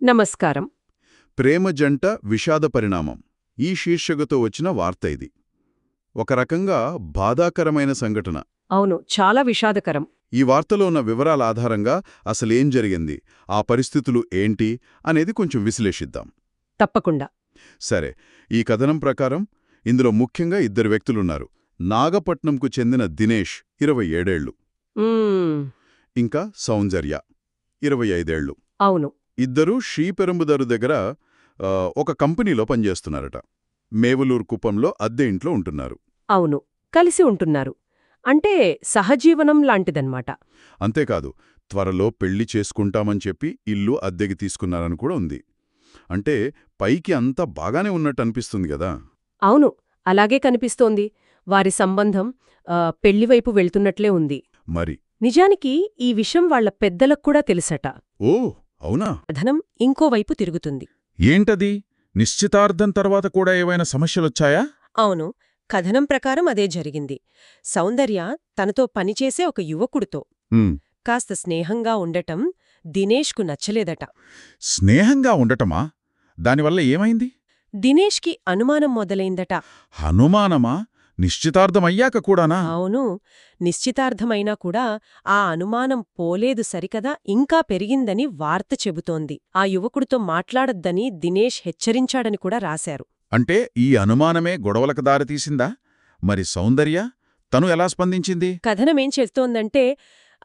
నమస్కారం. ప్రేమ జంట విషాద పరిణామం. ఈ శీర్షికతో వచ్చిన వార్త ఇది. ఒక రకంగా బాధాకరమైన సంఘటన. అవును చాలా విషాదకరం. ఈ వార్తలో ఉన్న వివరాల ఆధారంగా అసలేం జరిగింది ఆ పరిస్థితులు ఏంటి అనేది కొంచెం విశ్లేషిద్దాం. తప్పకుండా. సరే ఈ కథనం ప్రకారం ఇందులో ముఖ్యంగా ఇద్దరు వ్యక్తులున్నారు. నాగపట్నంకు చెందిన దినేష్ ఇరవై ఏడేళ్ళు ఇంకా సౌందర్య ఇరవై ఐదేళ్ళు అవును. ఇద్దరూ శ్రీపెరంబుదరు దగ్గర ఆ, ఒక కంపెనీలో పనిచేస్తున్నారట. మేవలూరు కుప్పంలో అద్దె ఇంట్లో ఉంటున్నారు. అవును కలిసి ఉంటున్నారు. అంటే సహజీవనం లాంటిదన్నమాట. అంతేకాదు త్వరలో పెళ్ళి చేసుకుంటామని చెప్పి ఇల్లు అద్దెకి తీసుకున్నారని కూడా ఉంది. అంటే పైకి అంతా బాగానే ఉన్నట్టు అనిపిస్తుంది కదా? అవును అలాగే కనిపిస్తోంది. వారి సంబంధం పెళ్ళివైపు వెళ్తున్నట్లే ఉంది. మరి? నిజానికి ఈ విషయం వాళ్ళ పెద్దలకు కూడా తెలుసట. ఓ! అవునా? కథనం ఇంకోవైపు తిరుగుతుంది. ఏంటది? నిశ్చితార్థం తర్వాత కూడా ఏవైనా సమస్యలొచ్చాయా? అవును కథనం ప్రకారం అదే జరిగింది. సౌందర్య తనతో పనిచేసే ఒక యువకుడితో. కాస్త స్నేహంగా ఉండటం దినేష్కు నచ్చలేదట. స్నేహంగా ఉండటమా? దానివల్ల ఏమైంది? దినేష్కి అనుమానం మొదలైందట. హనుమానమా? నిశ్చితార్థమయ్యాక కూడానా? అవును. నిశ్చితార్థమైనా కూడా ఆ అనుమానం పోలేదు సరికదా ఇంకా పెరిగిందని వార్త చెబుతోంది. ఆ యువకుడితో మాట్లాడొద్దని దినేష్ హెచ్చరించాడని కూడా రాశారు. అంటే ఈ అనుమానమే గొడవలకు దారితీసిందా? మరి సౌందర్య తను ఎలా స్పందించింది? కథనమేం చేస్తోందంటే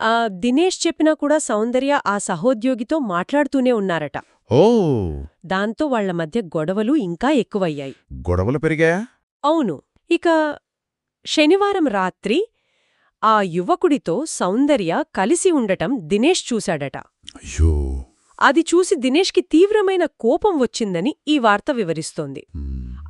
ఆ దినేష్ చెప్పినా కూడా సౌందర్య ఆ సహోద్యోగితో మాట్లాడుతూనే ఉన్నారట. ఓ! దాంతో వాళ్ళ మధ్య గొడవలు ఇంకా ఎక్కువయ్యాయి. గొడవలు పెరిగాయా? అవును. ఇక శనివారం రాత్రి ఆ యువకుడితో సౌందర్య కలిసి ఉండటం దినేష్ చూశాడట. అయ్యో! అది చూసి దినేష్కి తీవ్రమైన కోపం వచ్చిందని ఈ వార్త వివరిస్తోంది.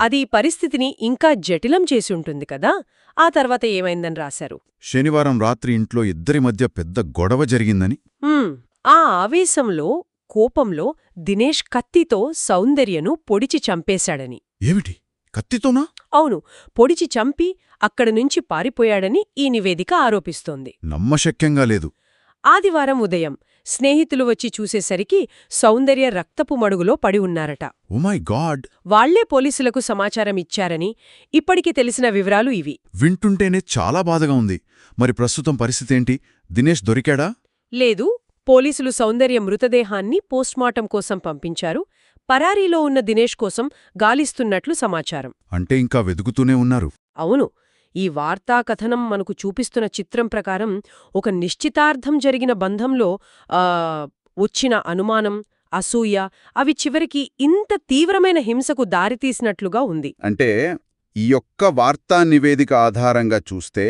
అది ఈ పరిస్థితిని ఇంకా జటిలం చేసి ఉంటుంది కదా ఆ తర్వాత ఏమైందని రాశారు? శనివారం రాత్రి ఇంట్లో ఇద్దరి మధ్య పెద్ద గొడవ జరిగిందని? హ్మ్, ఆ ఆవేశంలో కోపంలో దినేష్ కత్తితో సౌందర్యను పొడిచి చంపేశాడని. ఏమిటి? కత్తితోనా? అవును పొడిచి చంపి అక్కడి నుంచి పారిపోయాడని ఈ నివేదిక ఆరోపిస్తోంది. నమ్మశక్యంగా లేదు. ఆదివారం ఉదయం స్నేహితులు వచ్చి చూసేసరికి సౌందర్య రక్తపు మడుగులో పడి ఉన్నారట. Oh my God! వాళ్ళే పోలీసులకు సమాచారం ఇచ్చారని ఇప్పటికి తెలిసిన వివరాలు ఇవి. వింటుంటేనే చాలా బాధగా ఉంది. మరి ప్రస్తుతం పరిస్థితేంటి? దినేష్ దొరికాడా? లేదు పోలీసులు సౌందర్య మృతదేహాన్ని పోస్ట్మార్టం కోసం పంపించారు. పరారీలో ఉన్న దినేష్ కోసం గాలిస్తున్నట్లు సమాచారం. అంటే ఇంకా వెతుకుతూనే ఉన్నారు. అవును. ఈ వార్తా కథనం మనకు చూపిస్తున్న చిత్రం ప్రకారం ఒక నిశ్చితార్థం జరిగిన బంధంలో వచ్చిన అనుమానం అసూయ అవి చివరికి ఇంత తీవ్రమైన హింసకు దారితీసినట్లుగా ఉంది. అంటే ఈ యొక్క వార్తా నివేదిక ఆధారంగా చూస్తే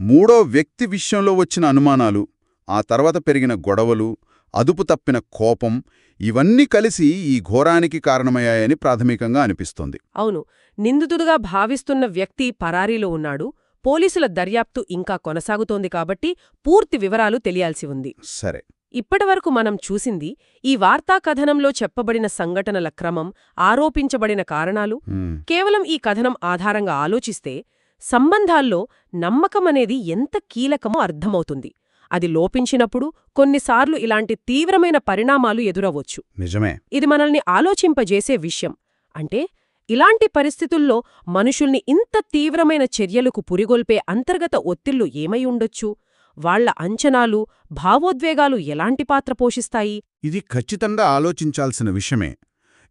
మూడో వ్యక్తి విషయంలో వచ్చిన అనుమానాలు ఆ తర్వాత పెరిగిన గొడవలు అదుపు తప్పిన కోపం ఇవన్నీ కలిసి ఈ ఘోరానికి కారణమయ్యాయని ప్రాథమికంగా అనిపిస్తోంది. అవును. నిందితుడుగా భావిస్తున్న వ్యక్తి పరారీలో ఉన్నాడు. పోలీసుల దర్యాప్తు ఇంకా కొనసాగుతోంది కాబట్టి పూర్తి వివరాలు తెలియాల్సి ఉంది. సరే. ఇప్పటివరకు మనం చూసింది ఈ వార్తా కథనంలో చెప్పబడిన సంఘటనల క్రమం ఆరోపించబడిన కారణాలు. కేవలం ఈ కథనం ఆధారంగా ఆలోచిస్తే సంబంధాల్లో నమ్మకమనేది ఎంత కీలకమో అర్థమవుతుంది. అది లోపించినప్పుడు కొన్నిసార్లు ఇలాంటి తీవ్రమైన పరిణామాలు ఎదురవ్వచ్చు. నిజమే. ఇది మనల్ని ఆలోచింపజేసే విషయం. అంటే ఇలాంటి పరిస్థితుల్లో మనుషుల్ని ఇంత తీవ్రమైన చర్యలకు పురిగొల్పే అంతర్గత ఒత్తిళ్ళు ఏమై ఉండొచ్చు? వాళ్ళ అంచనాలు భావోద్వేగాలు ఎలాంటి పాత్ర పోషిస్తాయి? ఇది ఖచ్చితంగా ఆలోచించాల్సిన విషయమే.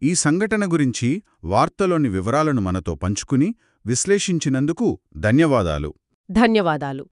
ఈ సంఘటన గురించి వార్తలోని వివరాలను మనతో పంచుకుని విశ్లేషించినందుకు ధన్యవాదాలు. ధన్యవాదాలు.